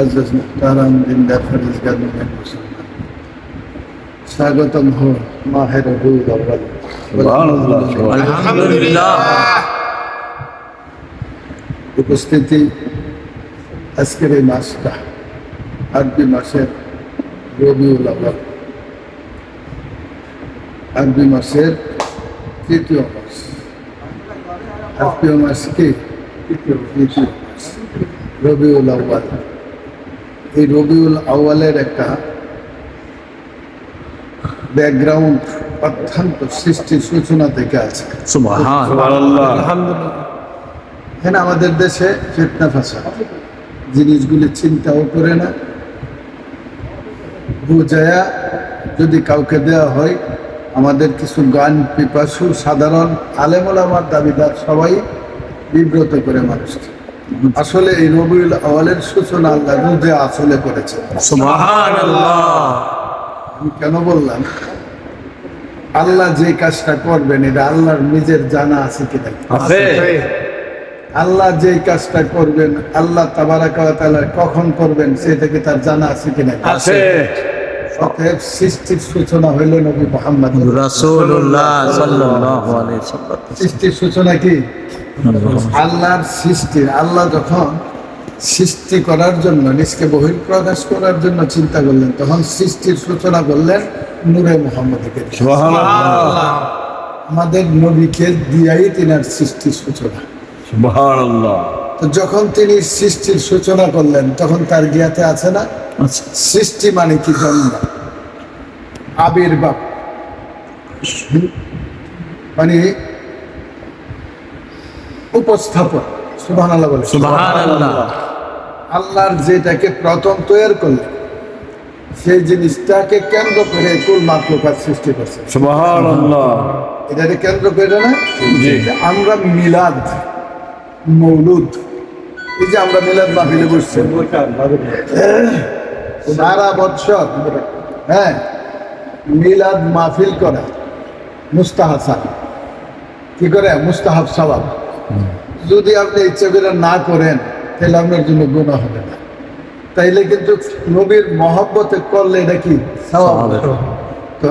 was does not Quran in that for his government Musulman. Sagatam ho, Maher Abud Alhamdulillah. উপস্থিতি আজকের এই মাসটা আরবি মাসের রবিউল আওয়াল আরবি মাসের তৃতীয় মাস আরবীয় মাস কি তৃতীয় মাস রবিউল আওয়াল এই রবিউল আউয়ালের একটা ব্যাকগ্রাউন্ড অত্যন্ত সৃষ্টির সূচনা থেকে আছে। এখানে আমাদের দেশে ফিতনা ফাসাদ। জিনিসগুলি চিন্তাও করে না। বুঝায়া যদি কাউকে দেওয়া হয় আমাদের কিছু গান পিপাসু সাধারণ আলেমুলামার দাবিদার সবাই বিব্রত করে মানুষকে। আসলে এই রবিউল আওয়ালের সূচনা আল্লাহ রুদে আসলে করেছে। আমি কেন বললাম? আল্লাহ যে কাজটা করবেন এটা আল্লাহর নিজের জানা আছে কিনা? আল্লাহ যে কাজটা করবেন আল্লাহ কখন করবেন সে থেকে তার জানা আছে কিনা? অতএব সৃষ্টির সূচনা হইল নবী মোহাম্মদ। রাসূলুল্লাহ সাল্লাল্লাহু আলাইহি সাল্লাম সৃষ্টির সূচনা কি? আল্লাহর সৃষ্টির আল্লাহ যখন সৃষ্টি করার জন্য নিজকে বহির্প্রকাশ করার জন্য চিন্তা করলেন তখন সৃষ্টির সূচনা করলেন নূরে মোহাম্মদকে। আমাদের নবীকে দিয়াই তিনার সৃষ্টির সূচনা। তো যখন তিনি সৃষ্টির সূচনা করলেন তখন তার জ্ঞাতে আছে না? সৃষ্টি মানে কি জন্ম? আবির্ভাব। মানে উপস্থাপন। সুবাহ বলে। সুবহানাল্লাহ। আল্লাহর যেটাকে প্রথম তৈরি করলেন সেই জিনিসটাকে কেন্দ্র করে কুল মাত্রকার সৃষ্টি করছে। এটাকে কেন্দ্র করে না? আমরা মিলাদ মৌলুদ এই যে আমরা মিলাদ মাহফিলে বসছি। সারা বৎসর হ্যাঁ মিলাদ মাহফিল করা মুস্তাহাসান কি করে? মুস্তাহাব সবাব যদি আপনি ইচ্ছে করে না করেন তাহলে আপনার জন্য গুণা হবে না। তাইলে কিন্তু নবীর মহব্বতে করলে এটা কি? তো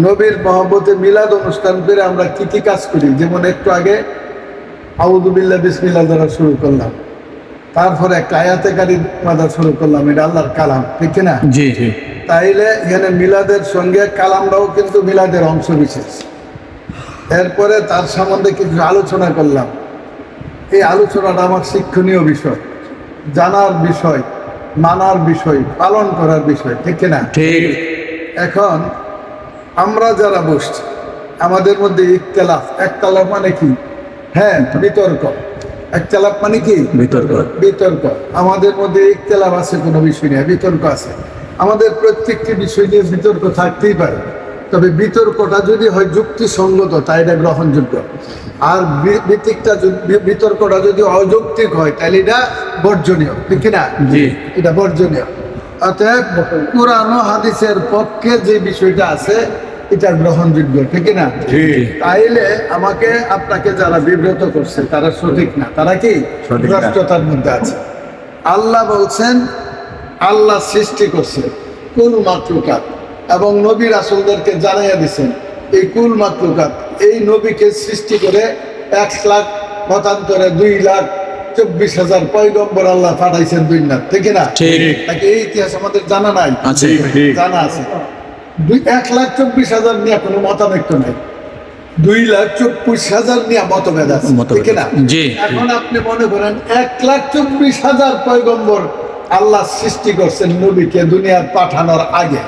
নবীর মহব্বতে মিলাদ অনুষ্ঠান করে আমরা কি কি কাজ করি? যেমন একটু আগে আউদুবিল্লাহ বিসমিল্লাহ দ্বারা শুরু করলাম। তারপরে একটা আয়াতে গাড়ি দ্বারা শুরু করলাম এটা আল্লাহর কালাম ঠিক না? জি জি। তাইলে এখানে মিলাদের সঙ্গে কালামটাও কিন্তু মিলাদের অংশ বিশেষ। এরপরে তার সম্বন্ধে কিছু আলোচনা করলাম। এই আলোচনাটা আমার শিক্ষণীয় বিষয়। জানার বিষয় মানার বিষয় পালন করার বিষয় ঠিক না ঠিক। এখন আমরা যারা বসছি আমাদের মধ্যে ইকতলাফ একতলাফ মানে কি? হ্যাঁ বিতর্ক। একতলাফ মানে কি? বিতর্ক। বিতর্ক। আমাদের মধ্যে ইকতলাফ আছে কোনো বিষয় নিয়ে বিতর্ক আছে। আমাদের প্রত্যেকটি বিষয় নিয়ে বিতর্ক থাকতেই পারে। তবে বিতর্কটা যদি হয় যুক্তিসঙ্গত তাই এটা গ্রহণযোগ্য। আর বিতিকটা বিতর্কটা যদি অযৌক্তিক হয় তাহলে এটা বর্জনীয় ঠিক না জি। এটা বর্জনীয়। অতএব ও হাদিসের পক্ষে যে বিষয়টা আছে এটা গ্রহণযোগ্য ঠিক না তাইলে আমাকে আপনাকে যারা বিব্রত করছে তারা সঠিক না। তারা কি? ভ্রষ্টতার মধ্যে আছে। আল্লাহ বলছেন আল্লাহ সৃষ্টি করছে। কুল মাতৃকাত এবং নবী রাসুলদেরকে জানাইয়া দিছেন এই কুল মাতৃকাত এই নবীকে সৃষ্টি করে এক লাখ মতান্তরে দুই লাখ চব্বিশ হাজার পয়গম্বর আল্লাহ পাঠাইছেন দুই লাখ ঠিক না? ঠিক। নাকি এই ইতিহাস আমাদের জানা নাই? জানা আছে। দুই এক লাখ চব্বিশ হাজার নিয়ে কোনো মতানৈক্য নাই। দুই লাখ চব্বিশ হাজার নিয়ে মতভেদ আছে। ঠিক না? এখন আপনি মনে করেন এক লাখ চব্বিশ হাজার পয়গম্বর আল্লাহ সৃষ্টি করছেন নবীকে দুনিয়ার পাঠানোর আগে।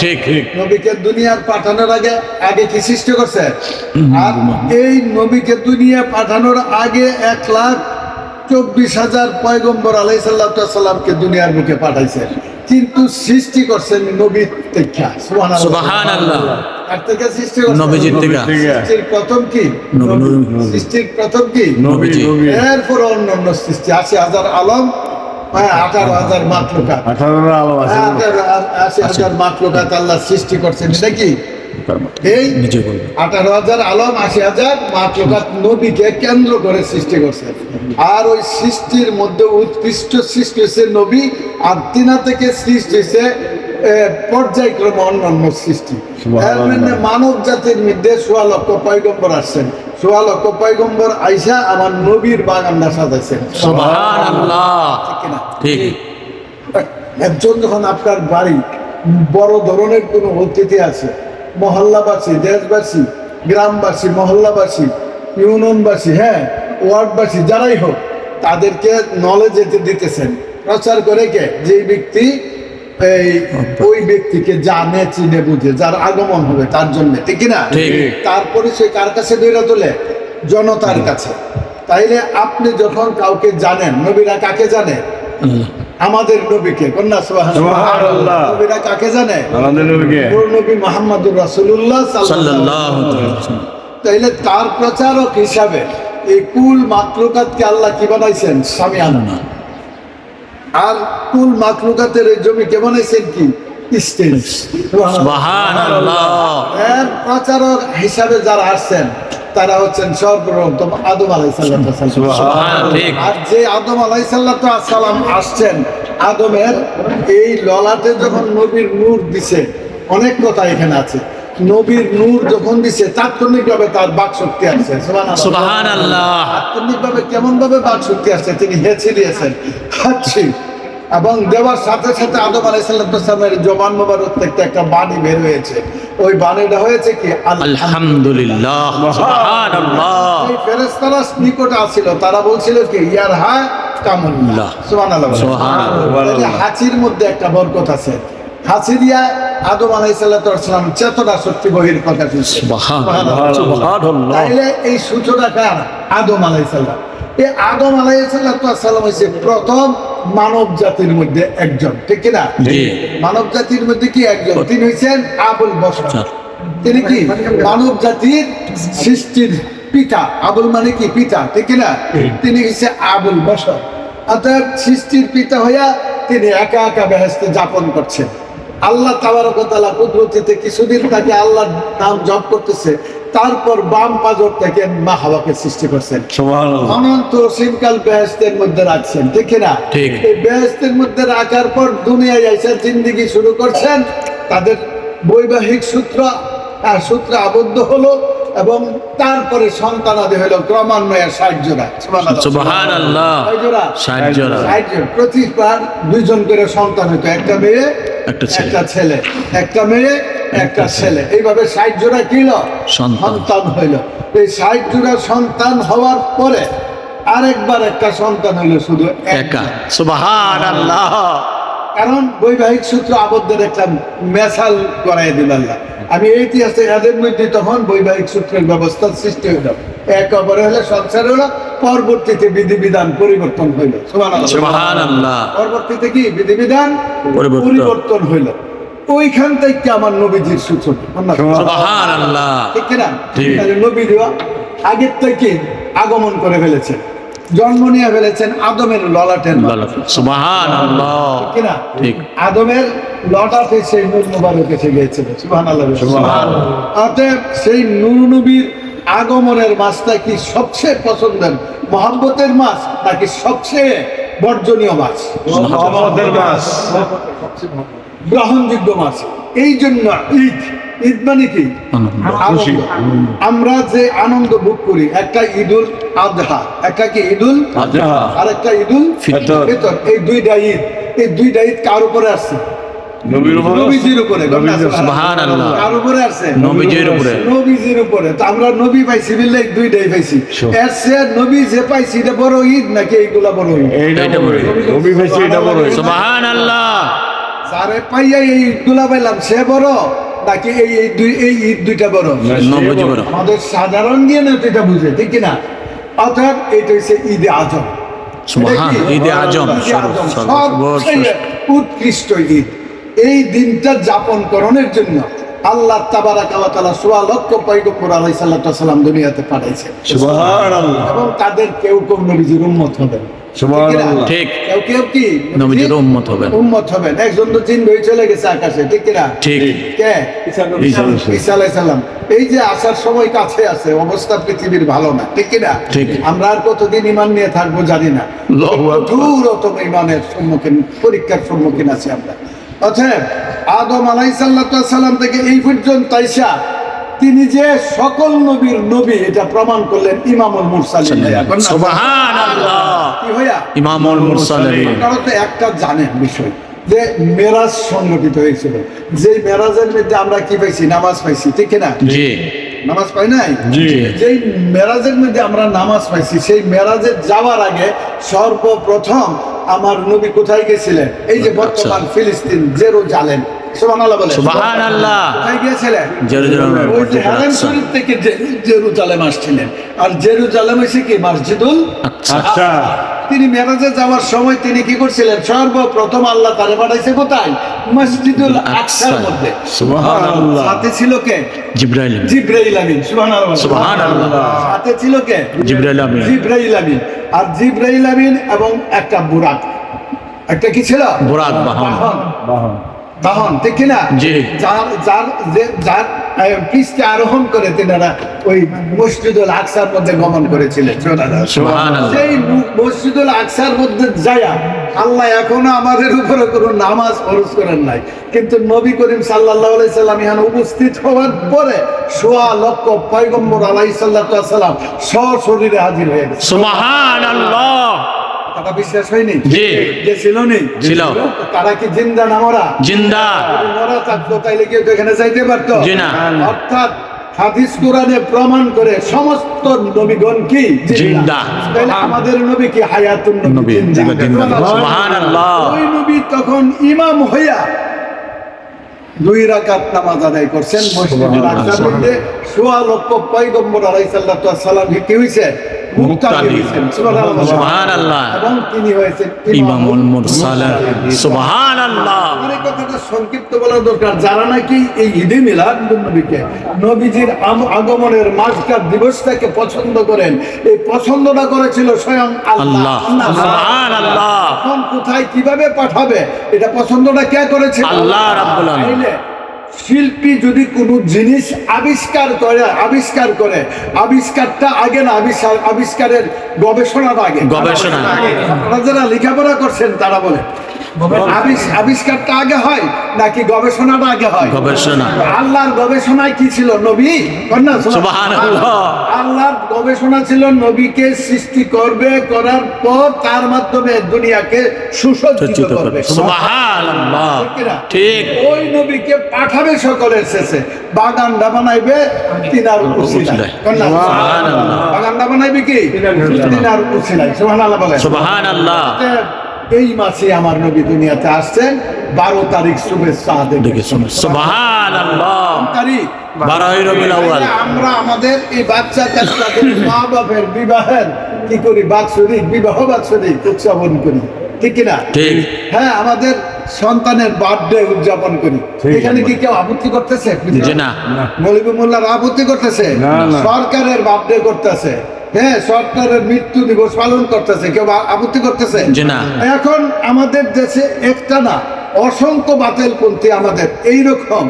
ঠিক ঠিক ঠিক। নবীকে দুনিয়ার পাঠানোর আগে আগে কি সৃষ্টি করছে? আর এই নবীকে দুনিয়া পাঠানোর আগে এক লাখ চব্বিশ হাজার পয়গম্বর আলাই সাল্লামকে দুনিয়ার মুখে পাঠাইছেন কিন্তু সৃষ্টি করছেন নবী। আর থেকে সৃষ্টি করছেন সৃষ্টির প্রথম কি? সৃষ্টির প্রথম কি? এরপর অন্য অন্য সৃষ্টি। আশি হাজার আলম আঠারো হাজার মাত্রকা আঠারো আলো আছে। আশি হাজার মাত্রকাত আল্লাহ সৃষ্টি করছেন এটা কি? এই আঠারো হাজার আলম আশি হাজার মাত্রকাত নবীকে কেন্দ্র করে সৃষ্টি করছে। আর ওই সৃষ্টির মধ্যে উৎকৃষ্ট সৃষ্টি হয়েছে নবী আর তিনা থেকে সৃষ্টি হয়েছে পর্যায়ক্রমে অন্যান্য সৃষ্টি। মানব জাতির মধ্যে সোয়া লক্ষ পয়গম্বর আসছেন। সোয়া লক্ষ পয়গম্বর আইসা আমার নবীর বাগানটা সাজাইছেন। ঠিক? একজন যখন আপনার বাড়ি বড় ধরনের কোনো অতিথি আছে মহল্লাবাসী দেশবাসী গ্রামবাসী মহল্লাবাসী ইউনিয়নবাসী হ্যাঁ ওয়ার্ডবাসী যারাই হোক তাদেরকে নলেজ দিতেছেন। প্রচার করে কে? যে ব্যক্তি এই ওই ব্যক্তিকে জানে চিনে বুঝে যার আগমন হবে তার জন্য ঠিক না তারপরে সে কার কাছে দৈরা তোলে? জনতার কাছে। তাইলে আপনি যখন কাউকে জানেন নবীরা কাকে জানে? আমাদের নবীকে কন্যা নবীরা কাকে জানে? নবীকে। নূর নবী মোহাম্মদুর ওয়াসাল্লাম। তাইলে তার প্রচারক হিসাবে এই কুল মাতৃকাতকে আল্লাহ কি বানাইছেন? স্বামী আনা আর কুল মাতৃকাতের এই জমিকে বানাইছেন কি? স্টেজের প্রচারক হিসাবে যারা আসছেন তারা হচ্ছেন সর্বপ্রথম আদম আলাইসাল্লাম আর যে আদম আলাইসাল্লাম আসছেন আদমের এই ললাটে যখন নবীর নূর দিছে অনেক কথা এখানে আছে। নবীর নূর যখন দিছে তাৎক্ষণিকভাবে তার বাক শক্তি আসছে। তাৎক্ষণিকভাবে কেমন ভাবে বাক শক্তি আসছে তিনি হেঁচে দিয়েছেন। হাচ্ছি এবং দেওয়ার সাথে সাথে আদম আলাইসাল্লামের জবান মোবারক থেকে একটা বাণী বের হয়েছে। ওই বাণীটা হয়েছে কি? আলহামদুলিল্লাহ। ফেরেশতারা নিকটে আসছিল তারা বলছিল কি ইয়ার হা কামুল্লাহ। সুবহানাল্লাহ। হাঁচির মধ্যে একটা বরকত আছে। হাঁচি দিয়া আদম আলাইসাল্লাম চেতনা শক্তি বহির কথা তাইলে এই সূচনা কার? আদম আলাইসাল্লাম এই আদম হয়েছে প্রথম মানব জাতির মধ্যে একজন ঠিক কিনা? মানব জাতির মধ্যে কি একজন? তিনি হয়েছেন আবুল বসর আচ্ছা। তিনি কি? মানব জাতির সৃষ্টির পিতা। আবুল মানে কি? পিতা ঠিক না তিনি হচ্ছে আবুল বসর অর্থাৎ সৃষ্টির পিতা হইয়া তিনি একা একা বেহেস্তে যাপন করছেন। আল্লাহ তাবারকতালা কুদরতিতে কিছুদিন তাকে আল্লাহ নাম জপ করতেছে তারপর বাম পাজর থেকে মা হাওয়াকে সৃষ্টি করছেন। অনন্ত সিনকাল বেহেস্তের মধ্যে রাখছেন ঠিক না। এই বেহেস্তের মধ্যে রাখার পর দুনিয়ায় এসে জিন্দিগি শুরু করছেন। তাদের বৈবাহিক সূত্র আহ, সূত্রে আবদ্ধ হলো এবং তারপরে সন্তানাদি হলো ক্রমান্বয়ে ষাট জোড়া। ষাট ষাট প্রতিবার দুইজন করে সন্তান হইতো একটা মেয়ে একটা ছেলে। একটা ছেলে একটা মেয়ে একটা ছেলে। এইভাবে ষাট জোড়া কিল সন্তান। হইল। এই ষাট জোড়া সন্তান হওয়ার পরে আরেকবার একটা সন্তান হইল শুধু একা। সুবাহ সুবহানাল্লাহ। কারণ বৈবাহিক সূত্র আবদ্ধ একটা মেশাল করাই দিল আল্লাহ। আমি এই ইতিহাসে এদের মধ্যে তখন বৈবাহিক সূত্রের ব্যবস্থা সৃষ্টি হইল। এক অপরে হলে সংসার হলো পরবর্তীতে বিধিবিধান পরিবর্তন হইল। পরবর্তীতে কি? বিধিবিধান পরিবর্তন। হইল। ওইখান থেকে আমার নবীজির সূচনা। ঠিক কিনা? নবী দেওয়া আগের থেকে আগমন করে ফেলেছেন জন্ম নিয়ে ফেলেছেন আদমের ললাটের। সুবহানাল্লাহ। ঠিক কিনা ঠিক। আদমের লটাতে সেই নূর মুবারক এসে গিয়েছিল সুবহানাল্লাহ। সুবহানাল্লাহ। অতএব সেই নূর নবীর আগমনের মাসটা কি সবচেয়ে পছন্দের? মহাব্বতের মাস নাকি সবচেয়ে বর্জনীয় মাস মহব্বতের মাস গ্রহণযোগ্য মাস এই জন্য ঈদ ঈদ মানে কি? আমরা যে আনন্দ ভোগ করি একটা ঈদুল আজহা একটা কি ঈদুল? আর একটা ঈদুল ফিতর। এই দুইটা ঈদ এই দুইটা ঈদ কার উপরে আসছে? নবীজির উপরে কার উপরে আসছে? নবীজির উপরে। নবীজির উপরে। তো আমরা নবী পাইছি বিল্লে দুইটাই পাইছি। এর সে নবী যে পাইছি এটা বড় ঈদ নাকি এইগুলা বড় ঈদ? বড়। নবী ভাইছি এটা বড় সারে পাইয়া এই ঈদগুলা পাইলাম সে বড় নাকি এই এই দুই এই ঈদ দুইটা বড়? আমাদের সাধারণ জ্ঞান এটা বুঝে ঠিক কিনা? অর্থাৎ এটা হচ্ছে ঈদে আজম? ঈদে আজম ঈদে আজম, উৎকৃষ্ট ঈদ। এই দিনটা যাপন করণের জন্য আল্লাহ তাবারাকা ওয়া তাআলা সোয়া লক্ষ পয়গম্বর আলাইহিস সাল্লাতু সাল্লাম দুনিয়াতে পাঠাইছে। এবং তাদের কেউ কেউ নবীজির উম্মত হবেন ঠিক। কেউ কেউ কি? নবীজির উম্মত হবেন। উম্মত হবেন। একজন তো জিন হয়ে চলে গেছে আকাশে ঠিক কিনা? ঠিক। কে? ঈসা আলাইহিস সালাম। এই যে আসার সময় কাছে আছে অবস্থা পৃথিবীর ভালো না ঠিক কিনা? ঠিক। আমরা আর কতদিন ইমান নিয়ে থাকব জানি না। কঠোরতম ইমানের সম্মুখীন পরীক্ষার সম্মুখীন আছি আমরা। অতএব আদম আলাইসাল্লাম থেকে এই পর্যন্ত আইসা তিনি যে সকল নবীর নবী এটা প্রমাণ করলেন ইমামুল মুরসালিন। কি হইয়া? ইমামুল মুরসালিন। আপনারা তো একটা জানেন বিষয় যে মেরাজ সংগঠিত হয়েছিল। যে মেরাজের মধ্যে আমরা কি পাইছি? নামাজ পাইছি ঠিক না জি। নামাজ পাই নাই? যেই মেরাজের মধ্যে আমরা নামাজ পাইছি সেই মেরাজে যাওয়ার আগে সর্বপ্রথম আমার নবী কোথায় গেছিলেন? এই যে বর্তমান ফিলিস্তিন জেরুজালেম। আচ্ছা। শরীফ থেকে জে- জেরুজালেম আসছিলেন। আর জেরুজালেম এসে কি? মসজিদুল আচ্ছা। আচ্ছা। তিনি মেরাজে যাওয়ার সময় তিনি কি করছিলেন? সর্বপ্রথম আল্লাহ তারে পাঠাইছে কোথায়? মসজিদুল আকসার মধ্যে। সুবহানাল্লাহ। সাথে ছিল কে? জিব্রাইল জিব্রাইল আমিন। সুবহানাল্লাহ। সুবহানাল্লাহ। সাথে ছিল কে? জিব্রাইল আমিন। জিব্রাইল আমিন। আর জিব্রাইল আমিন এবং একটা বুরাক। একটা কি ছিল? বুরাক বাহন। বাহন। বাহন ঠিক কিনা যার যার যার পৃষ্ঠে আরোহণ করে তিনারা ওই মসজিদুল আকসার মধ্যে গমন করেছিলেন। সেই মসজিদুল আকসার মধ্যে যায়া আল্লাহ এখনও আমাদের উপরে কোনো নামাজ ফরজ করেন নাই। কিন্তু নবী করিম সাল্লাহ সাল্লাম এখানে উপস্থিত হওয়ার পরে সোয়া লক্ষ পয়গম্বর আলাই সাল্লাহ সাল্লাম সশরীরে হাজির হয়ে গেছে। কথা বিশ্বাস হয়নি জি। যে ছিল নি ছিল। তারা কি জিন্দা না মরা জিন্দা মরা থাকতো তাইলে কেউ এখানে যাইতে পারতো জি না। অর্থাৎ হাদিস কোরআনে প্রমাণ করে সমস্ত নবীগণ কি জিন্দা। তাইলে আমাদের নবী কি হায়াতুন নবী। সুবহানাল্লাহ। ওই নবী তখন ইমাম হইয়া দুই রাকাত নামাজ আদায় করছেন মধ্যে সোয়া লক্ষ পয়গম্বর আলাইহিস সালাম কি হইছে মুক্তাদি মুক্তাদি। হইছেন সুবহানাল্লাহ। সুবহানাল্লাহ। এবং তিনি হয়েছেন ইমামুল মুরসালিন সুবহান এই কথাটা সংক্ষিপ্ত বলা দরকার। যারা নাকি এই ঈদে মিলাদ নবীকে নবীজির আগমনের মাসকার দিবসটাকে পছন্দ করেন এই পছন্দটা করেছিল স্বয়ং আল্লাহ। কোথায় কীভাবে পাঠাবে এটা পছন্দটা কে করেছিল? আল্লাহ রাব্বুল আলামিন। শিল্পী যদি কোনো জিনিস আবিষ্কার করে আবিষ্কার করে আবিষ্কারটা আগে না আবিষ্কার আবিষ্কারের গবেষণাটা আগে গবেষণা। আপনারা যারা লেখাপড়া করছেন তারা বলে আবিষ্কারটা আগে হয় নাকি গবেষণাটা আগে হয়? গবেষণা। আল্লাহর গবেষণায় কি ছিল? নবী? আল্লাহর গবেষণা ছিল নবীকে সৃষ্টি করবে করার পর তার মাধ্যমে দুনিয়াকে সুসজ্জিত করবে। আল্লাহ ঠিক। ওই নবীকে পাঠাবে সকলের শেষে বাগানটা বানাইবে তিনার উসিলায়। বাগানটা বানাইবে কি? তিনার উসিলায় সুবহানাল্লাহ বলে সুবহান আল্লাহ এই মাসে আমার নবী দুনিয়াতে আসছেন বারো তারিখ শুভেচ্ছা তারিখ। আমরা আমাদের এই বাচ্চা মা বাপের বিবাহের কি করি? বাৎসরিক বিবাহ বাৎসরিক উদযাপন করি। ঠিক কিনা? ঠিক। হ্যাঁ আমাদের সন্তানের বার্থডে উদযাপন করি। এখানে কি কেউ আপত্তি করতেছে? না। আপত্তি করতেছে। সরকারের বার্থডে করতেছে। হ্যাঁ সরকারের মৃত্যু দিবস পালন করতেছে কেউ আপত্তি করতেছে? এখন আমাদের দেশে একটা না অসংখ্য বাতিলপন্থী আমাদের এই রকম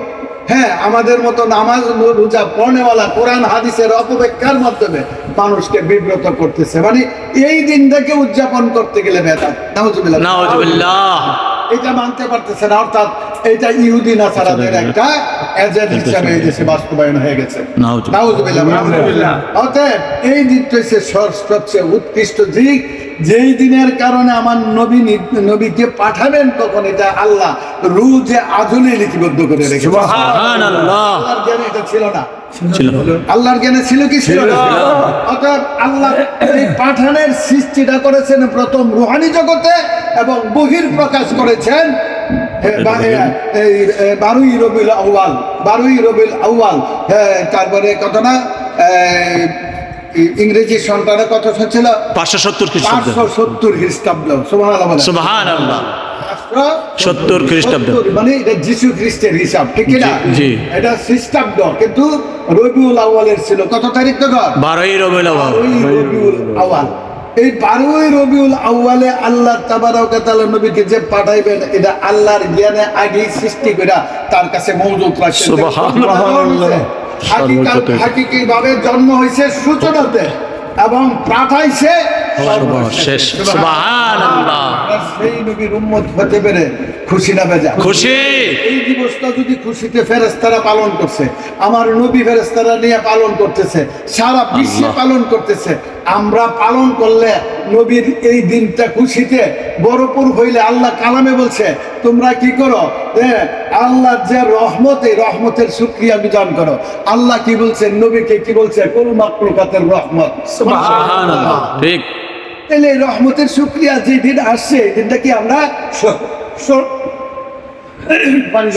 হ্যাঁ আমাদের মতো নামাজ রোজা পড়নেওয়ালা কোরআন হাদিসের অপব্যাখ্যার মাধ্যমে মানুষকে বিব্রত করতেছে। মানে এই দিনটাকে উদযাপন করতে গেলে বেদাত। এটা মানতে পারতেছে না অর্থাৎ এটা ইহুদি নাসারাদের একটা এজেন্ট হিসাবে এই দেশে বাস্তবায়ন হয়ে গেছে। অতএব এই দিনটা হচ্ছে সবচেয়ে উৎকৃষ্ট দিক। যেই দিনের কারণে আমার নবী নবীকে পাঠাবেন তখন এটা আল্লাহ রু যে আজলে লিপিবদ্ধ করে রেখেছে। জ্ঞানে এটা ছিল না। আল্লাহর জ্ঞানে ছিল কি ছিল না? অতএব আল্লাহ এই পাঠানের সৃষ্টিটা করেছেন প্রথম রুহানি জগতে এবং বহির প্রকাশ করেছেন বারোই রবিউল আউয়াল বারোই রবিউল আউয়াল হ্যাঁ, তারপরে কত না ইংরেজি সন্তানের কত ছিল পাঁচশো সত্তর পাঁচশো সত্তর খ্রিস্টাব্দ পাঁচশো সত্তর খ্রিস্টাব্দ। মানে এটা যিশু খ্রিস্টের হিসাব ঠিক না। এটা খ্রিস্টাব্দ কিন্তু রবিউল আউয়ালের ছিল কত তারিখ তো বারোই রবিউল বারোই রবিউল আউয়াল। এই বারোই রবিউল আউ্বালে আল্লাহ নবীকে যে পাঠাইবেন এটা আল্লাহর জ্ঞানে আগেই সৃষ্টি করে তার কাছে মৌজুদ। হাকিকি ভাবে জন্ম হয়েছে সূচনাতে এবং পাঠাইছে সর্বশেষ। সুবহানাল্লাহ। নবীর উম্মত হতে পেরে খুশি না বেজা। খুশি? এই দিবসটা যদি খুশিতে ফেরেস্তারা পালন করছে আমার নবী ফেরেস্তারা নিয়ে পালন করতেছে সারা বিশ্বে পালন করতেছে আমরা পালন করলে নবীর এই দিনটা খুশিতে বড়পুর হইলে আল্লাহ কালামে বলছে তোমরা কি করো? হ্যাঁ, আল্লাহর যে রহমত এই রহমতের শুক্রিয়া বিধান করো। আল্লাহ কি বলছে নবীকে কি বলছে? কোন মাকলুকাতের রহমত। ঠিক। তাহলে এই রহমতের শুক্রিয়া যে দিন আসছে এই দিনটা কি আমরা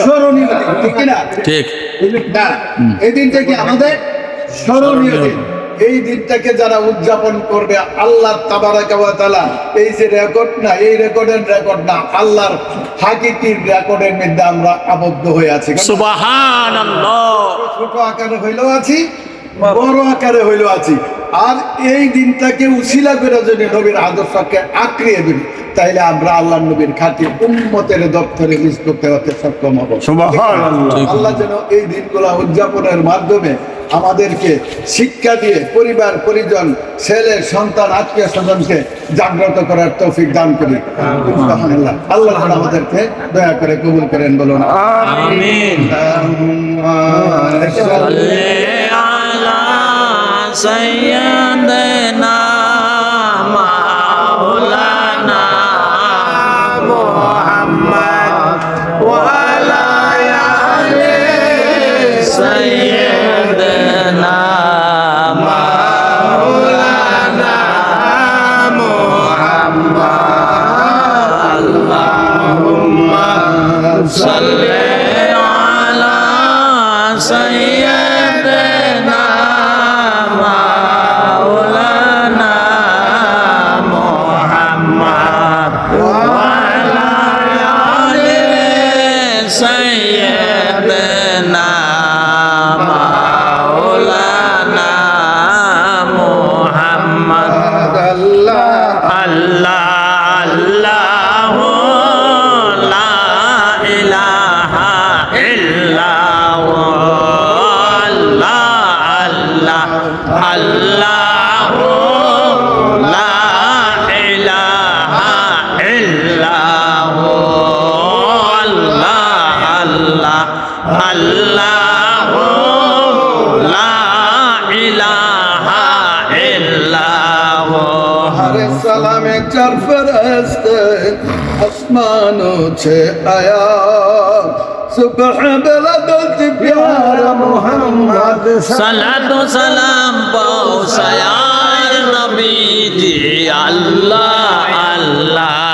স্মরণীয় দিন, ঠিক না? ঠিক। না, এই দিনটা কি আমাদের স্মরণীয় দিন? এই দিনটাকে যারা উদযাপন করবে আল্লাহ তাবারাকা ওয়া এই যে রেকর্ড না এই রেকর্ডের রেকর্ড না আল্লাহর হাকিকির রেকর্ডের মধ্যে আমরা আবদ্ধ হয়ে আছি। সুবহানাল্লাহ। ছোট আকারে হইলেও আছি বড় আকারে হইলেও আছি। আর এই দিনটাকে উশিলা করে যদি নবীর আদর্শকে আঁকড়িয়ে দিই তাইলে আমরা আল্লাহ নবীর খাঁটি উম্মতের দপ্তরে মিস করতে হতে সক্ষম হব। আল্লাহ যেন এই দিনগুলো উদযাপনের মাধ্যমে আমাদেরকে শিক্ষা দিয়ে পরিবার পরিজন ছেলে সন্তান আত্মীয় স্বজনকে জাগ্রত করার তৌফিক দান করি। আল্লাহ আমাদেরকে দয়া করে কবুল করেন বলুন। আমিন। সাইয়্যিদিনা آسمانوں سے آیا صبح بلدت پیار محمد صلاة و سلام پاؤ سیار نبی جی اللہ اللہ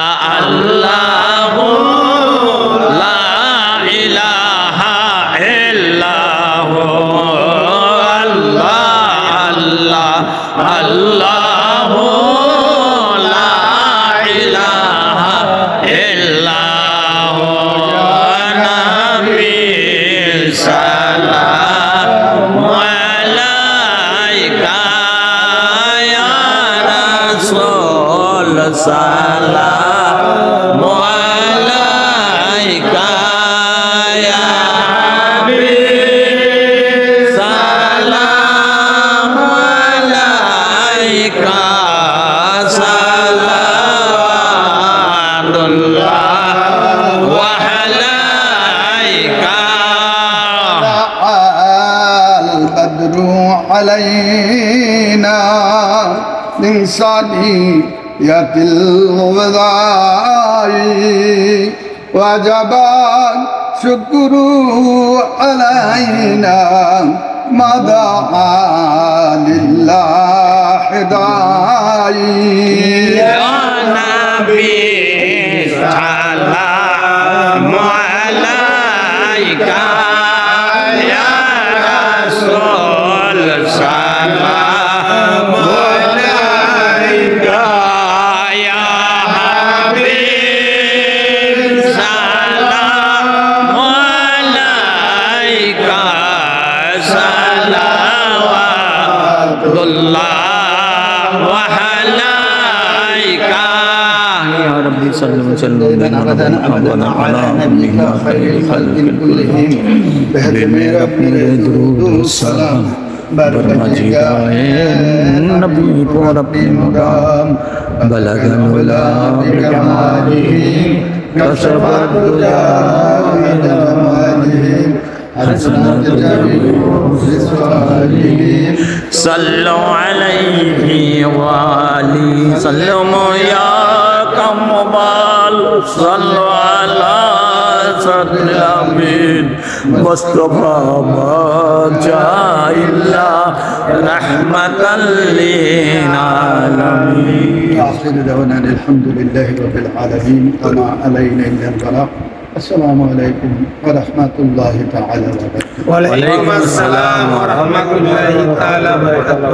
والسلام عليك يا حبيب سلام عليك صلوات الله وعليك البدر علينا من صديق ما دعا لله داعي يا نبي سلام عليك وسلم أبدا أبدا على نبيك خير الخلق كلهم بهدم ربنا درود السلام برمجك نبي ربي مقام بلغ ولا بكماله كشف الدجى بجماله حسنت جميع خصاله صلوا عليه وعلي سلموا يا كمبال صلوا على سيد الأمين. مصطفى ما جاء إلا رحمة للعالمين. آخر دعوانا الحمد لله رب العالمين وما علينا إلا البلاغ. السلام عليكم ورحمة الله تعالى وبركاته. وعليكم السلام ورحمة الله تعالى وبركاته.